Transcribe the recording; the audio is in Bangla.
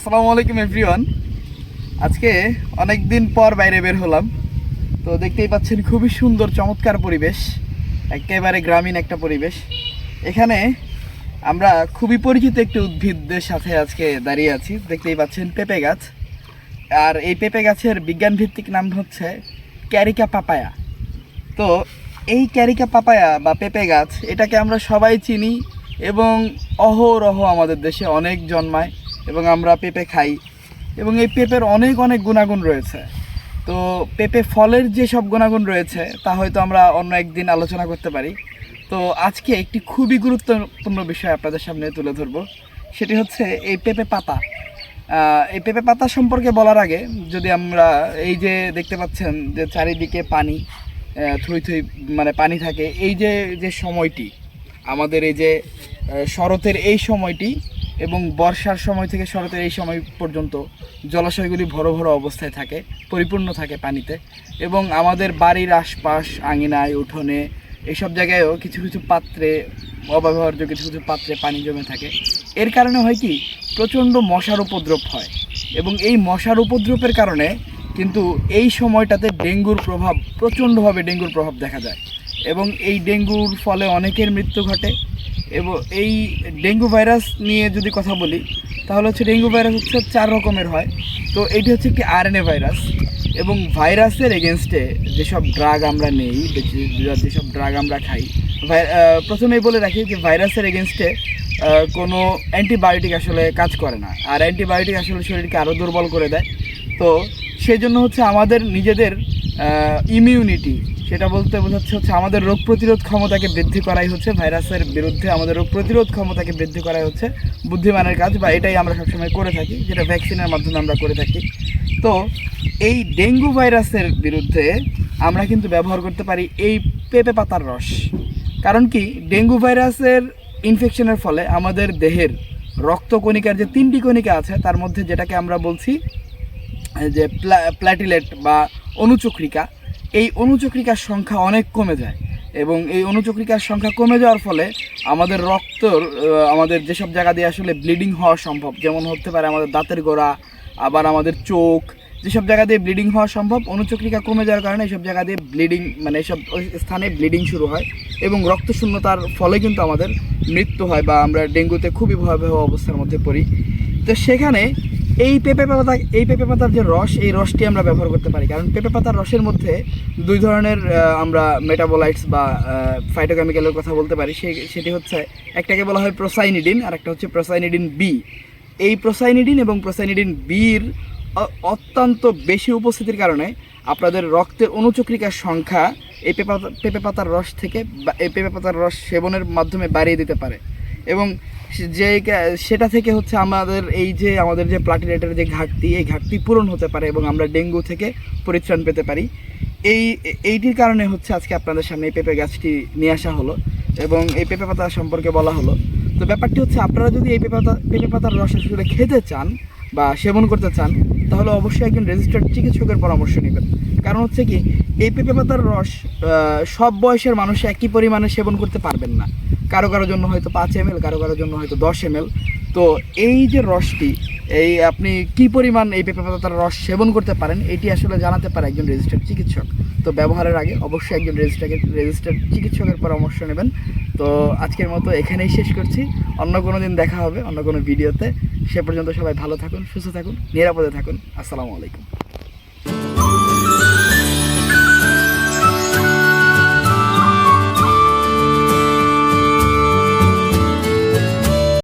আসসালামু আলাইকুম এভরিওয়ান আজকে অনেক দিন পর বাইরে বের হলাম। তো দেখতেই পাচ্ছেন, খুবই সুন্দর, চমৎকার পরিবেশ। একেবারে গ্রামীণ একটা পরিবেশ। এখানে আমরা খুবই পরিচিত একটি উদ্ভিদের সাথে আজকে দাঁড়িয়ে আছি। দেখতেই পাচ্ছেন, পেঁপে গাছ। আর এই পেঁপে গাছের বিজ্ঞান ভিত্তিক নাম হচ্ছে ক্যারিকা পাপায়া। তো এই ক্যারিকা পাপায়া বা পেঁপে গাছ, এটাকে আমরা সবাই চিনি এবং অহরহ আমাদের দেশে অনেক জন্মায়। এবং আমরা পেঁপে খাই। এবং এই পেঁপের অনেক অনেক গুণাগুণ রয়েছে। তো পেঁপে ফলের যে সব গুণাগুণ রয়েছে, তা হয়তো আমরা অন্য একদিন আলোচনা করতে পারি। তো আজকে একটি খুবই গুরুত্বপূর্ণ বিষয় আপনাদের সামনে তুলে ধরবো। সেটি হচ্ছে এই পেঁপে পাতা। এই পেঁপে পাতা সম্পর্কে বলার আগে যদি আমরা এই যে দেখতে পাচ্ছেন যে চারিদিকে পানি থুই থুই মানে পানি থাকে, এই যে যে সময়টি, আমাদের এই যে শরতের এই সময়টি এবং বর্ষার সময় থেকে শরতের এই সময় পর্যন্ত জলাশয়গুলি ভরো ভরো অবস্থায় থাকে, পরিপূর্ণ থাকে পানিতে এবং আমাদের বাড়ির আশপাশ, আঙিনায়, উঠোনে এইসব জায়গায়ও কিছু কিছু পাত্রে, অব্যবহার্য কিছু কিছু পাত্রে পানি জমে থাকে। এর কারণে হয় কি? প্রচণ্ড মশার উপদ্রব হয় এবং এই মশার উপদ্রবের কারণে কিন্তু এই সময়টাতে ডেঙ্গুর প্রভাব প্রচণ্ডভাবে ডেঙ্গুর প্রভাব দেখা যায়। এবং এই ডেঙ্গুর ফলে অনেকের মৃত্যু ঘটে। এবং এই ডেঙ্গু ভাইরাস নিয়ে যদি কথা বলি, তাহলে হচ্ছে ডেঙ্গু ভাইরাস হচ্ছে চার রকমের হয়। তো এটি হচ্ছে একটি আরএনএ ভাইরাস এবং ভাইরাসের এগেনস্টে যেসব ড্রাগ আমরা নেই যেসব ড্রাগ আমরা খাই প্রথমেই বলে রাখি যে ভাইরাসের এগেনস্টে কোনো অ্যান্টিবায়োটিক আসলে কাজ করে না। আর অ্যান্টিবায়োটিক আসলে শরীরকে আরও দুর্বল করে দেয়। তো সেই জন্য হচ্ছে আমাদের নিজেদের ইমিউনিটি সেটা বলতে বোঝাচ্ছে হচ্ছে আমাদের রোগ প্রতিরোধ ক্ষমতাকে বৃদ্ধি করাই হচ্ছে, ভাইরাসের বিরুদ্ধে আমাদের রোগ প্রতিরোধ ক্ষমতাকে বৃদ্ধি করাই হচ্ছে, বুদ্ধিমানের কাজ বা এটাই আমরা সবসময় করে থাকি, যেটা ভ্যাকসিনের মাধ্যমে আমরা করে থাকি। তো এই ডেঙ্গু ভাইরাসের বিরুদ্ধে আমরা কিন্তু ব্যবহার করতে পারি এই পেঁপে পাতার রস। কারণ কি? ডেঙ্গু ভাইরাসের ইনফেকশনের ফলে আমাদের দেহের রক্তকণিকার যে তিনটি কণিকা আছে, তার মধ্যে যেটাকে আমরা বলছি, যে প্লা- প্ল্যাটিলেট বা অনুচক্রিকা এই অনুচক্রিকার সংখ্যা অনেক কমে যায় এবং এই অনুচক্রিকার সংখ্যা কমে যাওয়ার ফলে আমাদের রক্তর আমাদের যেসব জায়গা দিয়ে আসলে ব্লিডিং হওয়া সম্ভব, যেমন হতে পারে আমাদের দাঁতের গোড়া, আবার আমাদের চোখ, যেসব জায়গা দিয়ে ব্লিডিং হওয়া সম্ভব, অনুচক্রিকা কমে যাওয়ার কারণে এইসব জায়গা দিয়ে ব্লিডিং মানে এইসব ওই স্থানে ব্লিডিং শুরু হয় এবং রক্ত শূন্যতার ফলে কিন্তু আমাদের মৃত্যু হয় বা আমরা ডেঙ্গুতে খুবই ভয়াবহ অবস্থার মধ্যে পড়ি। তো সেখানে এই পেঁপে পাতা, এই পেঁপে পাতার যে রস, এই রসটি আমরা ব্যবহার করতে পারি। কারণ পেঁপে পাতার রসের মধ্যে দুই ধরনের আমরা মেটাবোলাইটস বা ফাইটোকেমিক্যালের কথা বলতে পারি। সেটি হচ্ছে, একটাকে বলা হয় প্রোসাইনিডিন আর একটা হচ্ছে প্রোসাইনিডিন বি এই প্রোসাইনিডিন এবং প্রোসাইনিডিন বির অত্যন্ত বেশি উপস্থিতির কারণে আপনাদের রক্তের অনুচক্রিকার সংখ্যা এই পেঁপে পাতা- পেঁপে পাতার রস থেকে পেঁপে পাতার রস সেবনের মাধ্যমে বাড়িয়ে দিতে পারে। এবং যে সেটা থেকে হচ্ছে আমাদের এই যে আমাদের যে প্লাটিলেটের যে ঘাটতি, এই ঘাটতি পূরণ হতে পারে এবং আমরা ডেঙ্গু থেকে পরিত্রাণ পেতে পারি। এই, এইটির কারণে হচ্ছে আজকে আপনাদের সামনে এই পেঁপে গাছটি নিয়ে আসা হলো এবং এই পেঁপে পাতা সম্পর্কে বলা হলো। তো ব্যাপারটি হচ্ছে আপনারা যদি এই পেঁপে পাতা, পেঁপে পাতার রস আসলে খেতে চান বা সেবন করতে চান, তাহলে অবশ্যই একজন রেজিস্টার্ড চিকিৎসকের পরামর্শ নেবেন। কারণ হচ্ছে কি, এই পেঁপে পাতার রস সব বয়সের মানুষ একই পরিমাণে সেবন করতে পারবেন না। কারও কারোর জন্য হয়তো পাঁচ এম কারও কারোর জন্য হয়তো দশ এম তো এই যে রসটি, এই আপনি কি পরিমাণ এই পেঁপে পাতার রস সেবন করতে পারেন, এটি আসলে জানাতে পারে একজন রেজিস্টার্ড চিকিৎসক। তো ব্যবহারের আগে অবশ্যই একজন রেজিস্টার্ড রেজিস্টার্ড চিকিৎসকের পরামর্শ নেবেন। তো আজকের মতো এখানেই শেষ করছি। অন্য কোনো দিন দেখা হবে, অন্য কোনো ভিডিওতে সে পর্যন্ত সবাই ভালো থাকুন, সুস্থ থাকুন, নিরাপদে থাকুন। আসসালামু আলাইকুম।